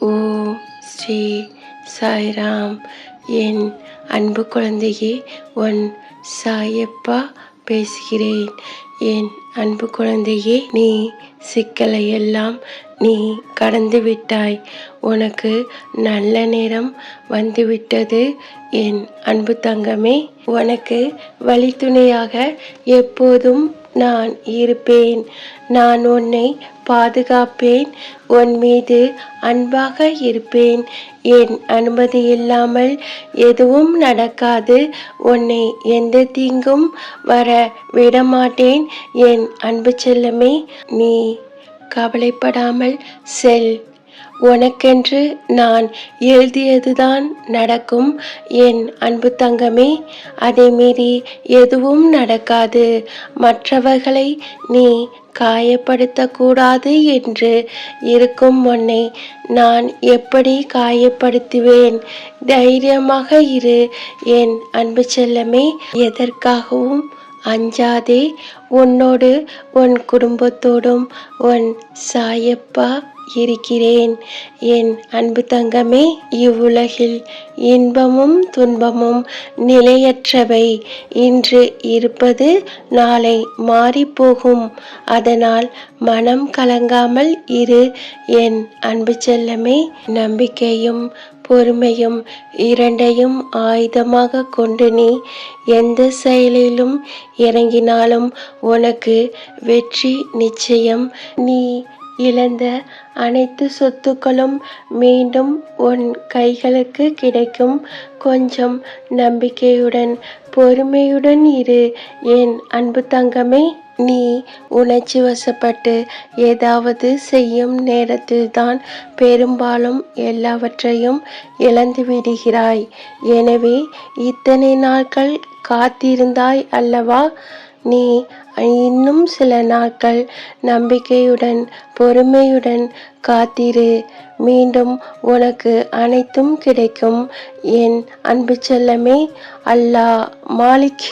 ஓ ஸ்ரீ சாய்ராம். என் அன்பு குழந்தையே உன் சாயப்பா பேசுகிறேன். என் அன்பு குழந்தையே நீ சிக்கலை எல்லாம் நீ கடந்து விட்டாய். உனக்கு நல்ல நேரம் வந்துவிட்டது. என் அன்பு தங்கமே உனக்கு வழித்துணையாக எப்போதும் நான் இருப்பேன். நான் உன்னை பாதுகாப்பேன். உன் மீது அன்பாக இருப்பேன். என் அனுமதி இல்லாமல் எதுவும் நடக்காது. உன்னை எந்த தீங்கும் வர விடமாட்டேன். என் அன்பு செல்லமே நீ கவலைப்படாமல் செல். உனக்கென்று நான் எழுதியதுதான் நடக்கும். என் அன்பு தங்கமே அதை மீறி எதுவும் நடக்காது. மற்றவர்களை நீ காயப்படுத்தக்கூடாது என்று இருக்கும் உன்னை நான் எப்படி காயப்படுத்துவேன்? தைரியமாக இரு என் அன்பு செல்லமே. எதற்காகவும் அஞ்சாதே உன்னோடு உன் குடும்பத்தோடும் உன் சாயப்பா இருக்கிறேன். என் அன்பு தங்கமே இவ்வுலகில் இன்பமும் துன்பமும் நிலையற்றவை. இன்று இருப்பது நாளை மாறிப்போகும். அதனால் மனம் கலங்காமல் இரு. என் அன்பு செல்லமே நம்பிக்கையும் பொறுமையும் இரண்டையும் ஆயுதமாக கொண்டு நீ எந்த செயலிலும் இறங்கினாலும் உனக்கு வெற்றி நிச்சயம். நீ இழந்த அனைத்து சொத்துக்களும் மீண்டும் உன் கைகளுக்கு கிடைக்கும். கொஞ்சம் நம்பிக்கையுடன் பொறுமையுடன் இரு. என் அன்பு தங்கமே நீ உணர்ச்சி வசப்பட்டு ஏதாவது செய்யும் நேரத்தில்தான் பெரும்பாலும் எல்லாவற்றையும் இழந்து விடுகிறாய். எனவே இத்தனை நாட்கள் காத்திருந்தாய் அல்லவா? நீ இன்னும் சில நாட்கள் நம்பிக்கையுடன் பொறுமையுடன் காத்திரு. மீண்டும் உனக்கு அனைத்தும் கிடைக்கும். என் அன்பு செல்லமே அல்லாஹ் மாலிக்.